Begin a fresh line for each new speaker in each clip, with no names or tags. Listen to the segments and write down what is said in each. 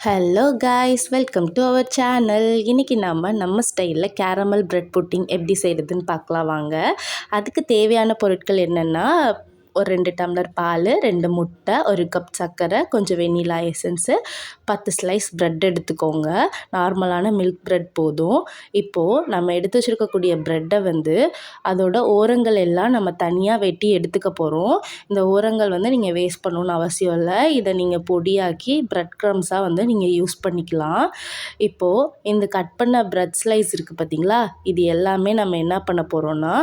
Hello guys welcome to our channel இன்றைக்கி நம்ம நம்ம ஸ்டைலில் கேரமல் ப்ரெட் புட்டிங் எப்படி செய்கிறதுன்னு பார்க்கலாம் வாங்க. அதுக்கு தேவையான பொருட்கள் என்னென்னா ஒரு ரெண்டு டம்ளர் பால் ரெண்டு முட்டை ஒரு கப் சர்க்கரை கொஞ்சம் வெண்ணிலா எசன்ஸு பத்து ஸ்லைஸ் ப்ரெட் எடுத்துக்கோங்க. நார்மலான மில்க் ப்ரெட் போதும். இப்போது நம்ம எடுத்து வச்சுருக்கக்கூடிய ப்ரெட்டை வந்து அதோட ஓரங்கள் எல்லாம் நம்ம தனியாக வெட்டி எடுத்துக்க போகிறோம் இந்த ஓரங்கள் வந்து நீங்கள் வேஸ்ட் பண்ணணுன்னு அவசியம் இல்லை. இதை நீங்கள் பொடியாக்கி ப்ரெட் க்ரம்ஸாக வந்து நீங்கள் யூஸ் பண்ணிக்கலாம். இப்போது இந்த கட் பண்ண ப்ரெட் ஸ்லைஸ் இருக்குது பார்த்தீங்களா இது எல்லாமே நம்ம என்ன பண்ண போகிறோன்னா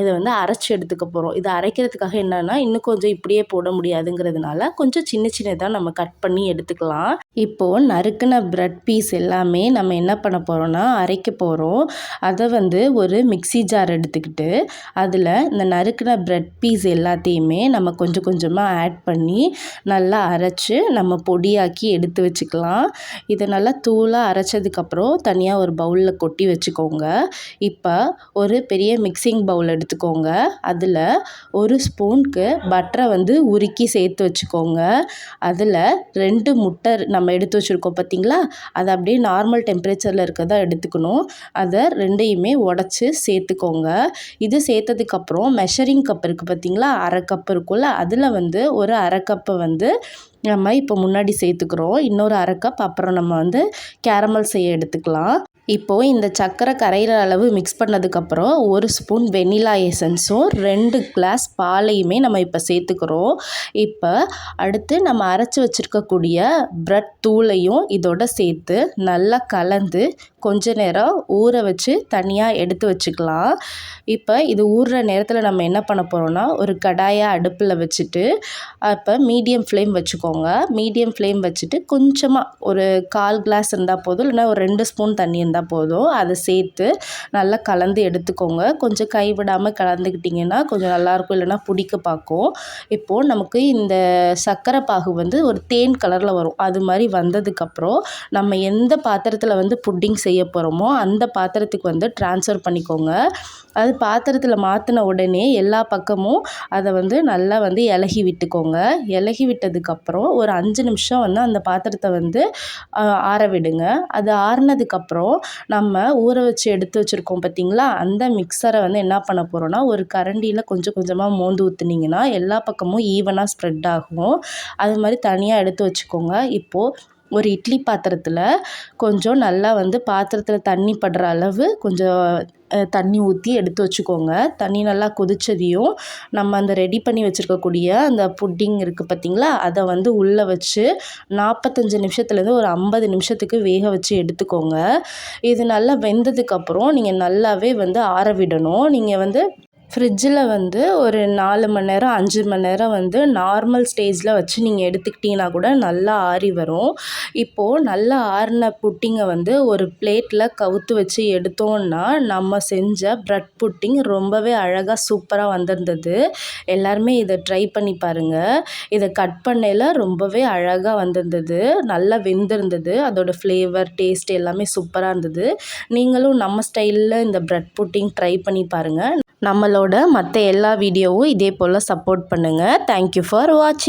இதை வந்து அரைச்சி எடுத்துக்க போகிறோம் இதை அரைக்கிறதுக்காக என்னென்னா இன்னும் கொஞ்சம் இப்படியே போட முடியாதுங்கிறதுனால கொஞ்சம் சின்ன சின்னதாக நம்ம கட் பண்ணி எடுத்துக்கலாம். இப்போது நறுக்கின ப்ரெட் பீஸ் எல்லாமே நம்ம என்ன பண்ண போகிறோன்னா அரைக்க போகிறோம் அதை வந்து ஒரு மிக்சி ஜார் எடுத்துக்கிட்டு அதில் இந்த நறுக்கின ப்ரெட் பீஸ் எல்லாத்தையுமே நம்ம கொஞ்சம் கொஞ்சமாக ஆட் பண்ணி நல்லா அரைச்சி நம்ம பொடியாக்கி எடுத்து வச்சுக்கலாம். இதை நல்லா தூளாக அரைச்சதுக்கப்புறம் தனியாக ஒரு பவுலில் கொட்டி வச்சுக்கோங்க. இப்போ ஒரு பெரிய மிக்சிங் பவுல் எடுத்துக்கோங்க. அதில் ஒரு ஸ்பூனுக்கு பட்டரை வந்து உருக்கி சேர்த்து வச்சுக்கோங்க. அதில் ரெண்டு முட்டை நம்ம எடுத்து வச்சுருக்கோம் பார்த்திங்களா அதை அப்படியே நார்மல் டெம்பரேச்சரில் இருக்கிறதா எடுத்துக்கணும். அதை ரெண்டையுமே உடச்சி சேர்த்துக்கோங்க. இது சேர்த்ததுக்கப்புறம் மெஷரிங் கப் இருக்குது பார்த்திங்களா அரை கப் இருக்கும்ல அதில் வந்து ஒரு அரை கப்பை வந்து நம்ம இப்போ முன்னாடி சேர்த்துக்கிறோம். இன்னொரு அரை கப் அப்புறம் நம்ம வந்து கேரமல் செய்ய எடுத்துக்கலாம். இப்போது இந்த சர்க்கரை கரையிற அளவு மிக்ஸ் பண்ணதுக்கப்புறம் ஒரு ஸ்பூன் வெனிலா எசன்ஸும் ரெண்டு கிளாஸ் பாலையுமே நம்ம இப்போ சேர்த்துக்கிறோம். இப்போ அடுத்து நம்ம அரைச்சி வச்சுருக்கக்கூடிய ப்ரெட் தூளையும் இதோட சேர்த்து நல்லா கலந்து கொஞ்ச நேரம் ஊற வச்சு தனியாக எடுத்து வச்சுக்கலாம். இப்போ இது ஊறுற நேரத்தில் நம்ம என்ன பண்ண போகிறோன்னா ஒரு கடாயை அடுப்பில் வச்சுட்டு அப்போ மீடியம் ஃப்ளேம் வச்சுக்கோங்க. மீடியம் ஃப்ளேம் வச்சுட்டு கொஞ்சமாக ஒரு கால் கிளாஸ் இருந்தால் போதும் இல்லைனா ஒரு ரெண்டு ஸ்பூன் தண்ணி இருந்தால் போதும். அதை சேர்த்து நல்லா கலந்து எடுத்துக்கோங்க. கொஞ்சம் கைவிடாமல் கலந்துக்கிட்டிங்கன்னா கொஞ்சம் நல்லாயிருக்கும். இல்லைனா பிடிக்க பார்க்கும். இப்போது நமக்கு இந்த சர்க்கரை பாகு வந்து ஒரு தேன் கலரில் வரும். அது மாதிரி வந்ததுக்கப்புறம் நம்ம எந்த பாத்திரத்தில் வந்து புட்டிங் செய்ய போகிறோமோ அந்த பாத்திரத்துக்கு வந்து ட்ரான்ஸ்ஃபர் பண்ணிக்கோங்க. அது பாத்திரத்தில் மாற்றின உடனே எல்லா பக்கமும் அதை வந்து நல்லா வந்து இலகி விட்டுக்கோங்க. இலகி விட்டதுக்கப்புறம் ஒரு அஞ்சு நிமிஷம் வந்து அந்த பாத்திரத்தை வந்து ஆற விடுங்க. அது ஆறினதுக்கப்புறம் நம்ம ஊற வச்சு எடுத்து வச்சுருக்கோம் பார்த்திங்களா அந்த மிக்சரை வந்து என்ன பண்ண போகிறோன்னா ஒரு கரண்டியில் கொஞ்சம் கொஞ்சமாக மோந்து ஊற்றுனீங்கன்னா எல்லா பக்கமும் ஈவனாக ஸ்ப்ரெட் ஆகும். அது மாதிரி தனியாக எடுத்து வச்சுக்கோங்க. இப்போது ஒரு இட்லி பாத்திரத்தில் கொஞ்சம் நல்லா வந்து பாத்திரத்தில் தண்ணி படுற அளவு கொஞ்சம் தண்ணி ஊற்றி எடுத்து வச்சுக்கோங்க. தண்ணி நல்லா கொதித்ததையும் நம்ம அந்த ரெடி பண்ணி வச்சுருக்கக்கூடிய அந்த புட்டிங் இருக்குது பார்த்திங்களா அதை வந்து உள்ளே வச்சு நாற்பத்தஞ்சு நிமிஷத்துலேருந்து ஒரு ஐம்பது நிமிஷத்துக்கு வேக வச்சு எடுத்துக்கோங்க. இது நல்லா வெந்ததுக்கப்புறம் நீங்கள் நல்லாவே வந்து ஆற விடணும். நீங்கள் வந்து ஃப்ரிட்ஜில் வந்து ஒரு நாலு மணி நேரம் அஞ்சு மணி நேரம் வந்து நார்மல் ஸ்டேஜில் வச்சு நீங்கள் எடுத்துக்கிட்டிங்கன்னா கூட நல்லா ஆறி வரும். இப்போது நல்லா ஆறின புட்டிங்கை வந்து ஒரு பிளேட்டில் கவுத்து வச்சு எடுத்தோன்னா நம்ம செஞ்ச ப்ரெட் புட்டிங் ரொம்பவே அழகாக சூப்பராக வந்திருந்தது. எல்லாருமே இதை ட்ரை பண்ணி பாருங்கள் இதை கட் பண்ணையில் ரொம்பவே அழகாக வந்திருந்தது. நல்லா வெந்திருந்தது. அதோடய ஃப்ளேவர் டேஸ்ட் எல்லாமே சூப்பராக இருந்தது. நீங்களும் நம்ம ஸ்டைலில் இந்த ப்ரெட் புட்டிங் ட்ரை பண்ணி பாருங்கள் நம்மளோட மற்ற எல்லா வீடியோவும் இதே போல் சப்போர்ட் பண்ணுங்கள் தேங்க்யூ ஃபார் வாட்சிங்